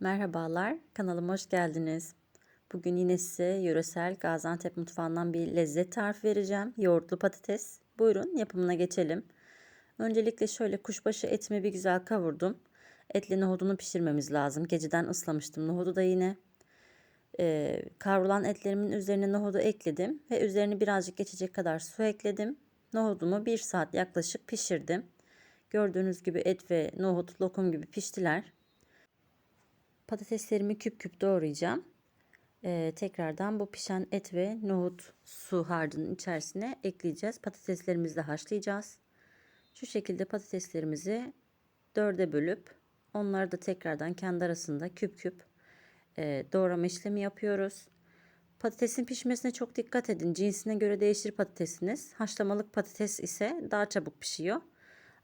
Merhabalar, kanalıma hoş geldiniz. Bugün yine size yöresel Gaziantep mutfağından bir lezzet tarifi vereceğim. Yoğurtlu patates. Buyurun yapımına geçelim. Öncelikle şöyle kuşbaşı etimi bir güzel kavurdum. Etli nohudunu pişirmemiz lazım. Geceden ıslamıştım nohudu da yine. Ee, kavrulan etlerimin üzerine nohudu ekledim ve üzerine birazcık geçecek kadar su ekledim. Nohudumu bir saat yaklaşık pişirdim. Gördüğünüz gibi et ve nohut lokum gibi piştiler. Patateslerimi küp küp doğrayacağım. Ee, tekrardan bu pişen et ve nohut su harcının içerisine ekleyeceğiz. Patateslerimizi de haşlayacağız. Şu şekilde patateslerimizi dörde bölüp onları da tekrardan kendi arasında küp küp e, doğrama işlemi yapıyoruz. Patatesin pişmesine çok dikkat edin. Cinsine göre değişir patatesiniz. Haşlamalık patates ise daha çabuk pişiyor.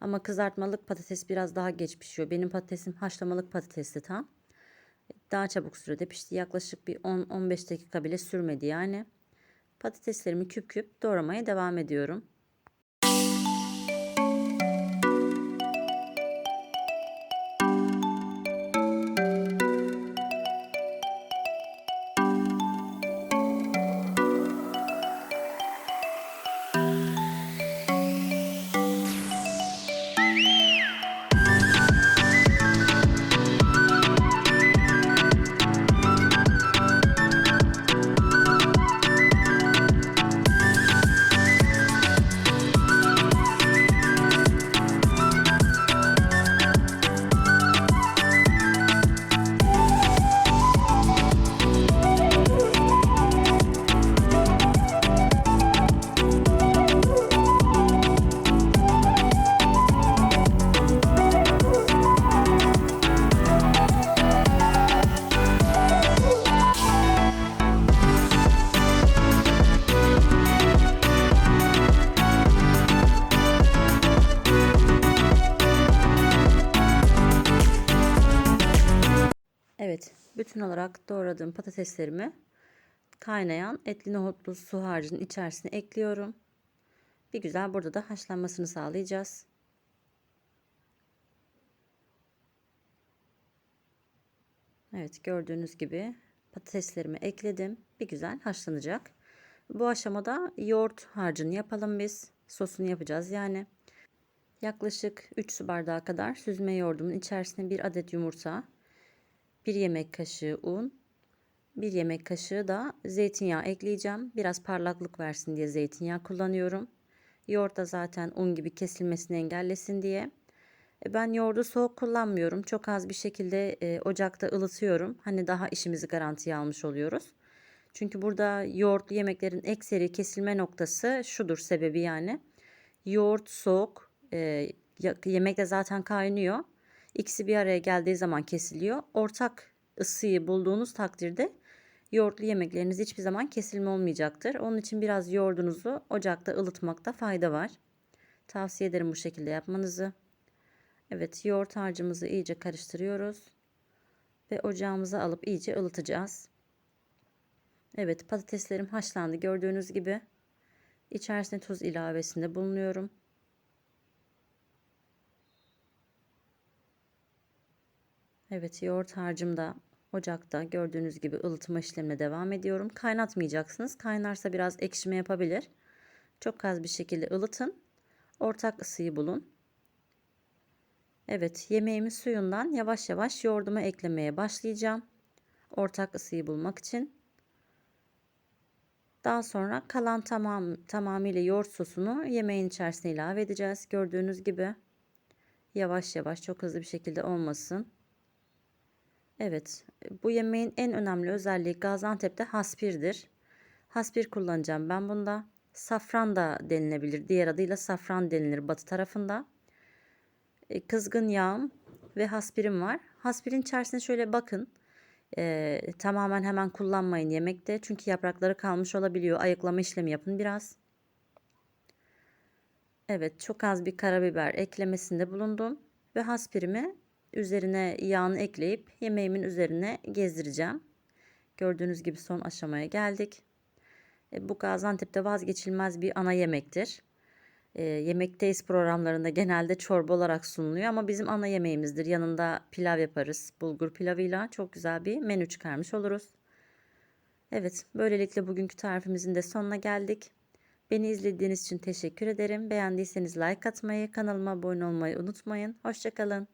Ama kızartmalık patates biraz daha geç pişiyor. Benim patatesim haşlamalık patatesli tam daha çabuk sürede pişti. Yaklaşık bir 10-15 dakika bile sürmedi yani. Patateslerimi küp küp doğramaya devam ediyorum. Bütün olarak doğradığım patateslerimi kaynayan etli nohutlu su harcının içerisine ekliyorum. Bir güzel burada da haşlanmasını sağlayacağız. Evet, gördüğünüz gibi patateslerimi ekledim. Bir güzel haşlanacak. Bu aşamada yoğurt harcını yapalım biz. Sosunu yapacağız yani. Yaklaşık 3 su bardağı kadar süzme yoğurdumun içerisine bir adet yumurta, 1 yemek kaşığı un, 1 yemek kaşığı da zeytinyağı ekleyeceğim. Biraz parlaklık versin diye zeytinyağı kullanıyorum. Yoğurt da zaten un gibi kesilmesini engellesin diye. E, ben yoğurdu soğuk kullanmıyorum. Çok az bir şekilde e, ocakta ılıtıyorum. Hani daha işimizi garantiye almış oluyoruz. Çünkü burada yoğurtlu yemeklerin ekseri kesilme noktası şudur sebebi yani. Yoğurt soğuk, e, yemek de zaten kaynıyor. İkisi bir araya geldiği zaman kesiliyor. Ortak ısıyı bulduğunuz takdirde yoğurtlu yemekleriniz hiçbir zaman kesilme olmayacaktır. Onun için biraz yoğurdunuzu ocakta ılıtmakta fayda var. Tavsiye ederim bu şekilde yapmanızı. Evet yoğurt harcımızı iyice karıştırıyoruz. Ve ocağımıza alıp iyice ılıtacağız. Evet patateslerim haşlandı gördüğünüz gibi. İçerisine tuz ilavesinde bulunuyorum. Evet yoğurt harcım da ocakta gördüğünüz gibi ılıtma işlemine devam ediyorum. Kaynatmayacaksınız. Kaynarsa biraz ekşime yapabilir. Çok az bir şekilde ılıtın. Ortak ısıyı bulun. Evet yemeğimin suyundan yavaş yavaş yoğurdumu eklemeye başlayacağım. Ortak ısıyı bulmak için. Daha sonra kalan tamam, tamamıyla yoğurt sosunu yemeğin içerisine ilave edeceğiz. Gördüğünüz gibi yavaş yavaş çok hızlı bir şekilde olmasın. Evet, bu yemeğin en önemli özelliği Gaziantep'te haspirdir. Haspir kullanacağım ben bunda. Safran da denilebilir. Diğer adıyla safran denilir batı tarafında. E, kızgın yağım ve haspirim var. Haspirin içerisine şöyle bakın. E, tamamen hemen kullanmayın yemekte. Çünkü yaprakları kalmış olabiliyor. Ayıklama işlemi yapın biraz. Evet çok az bir karabiber eklemesinde bulundum. Ve haspirimi üzerine yağını ekleyip yemeğimin üzerine gezdireceğim. Gördüğünüz gibi son aşamaya geldik. E, bu Gaziantep'te vazgeçilmez bir ana yemektir. e, Yemekteyiz programlarında genelde çorba olarak sunuluyor ama bizim ana yemeğimizdir. Yanında pilav yaparız. Bulgur pilavıyla çok güzel bir menü çıkarmış oluruz. Evet, böylelikle bugünkü tarifimizin de sonuna geldik. Beni izlediğiniz için teşekkür ederim. Beğendiyseniz like atmayı, kanalıma abone olmayı unutmayın. Hoşçakalın.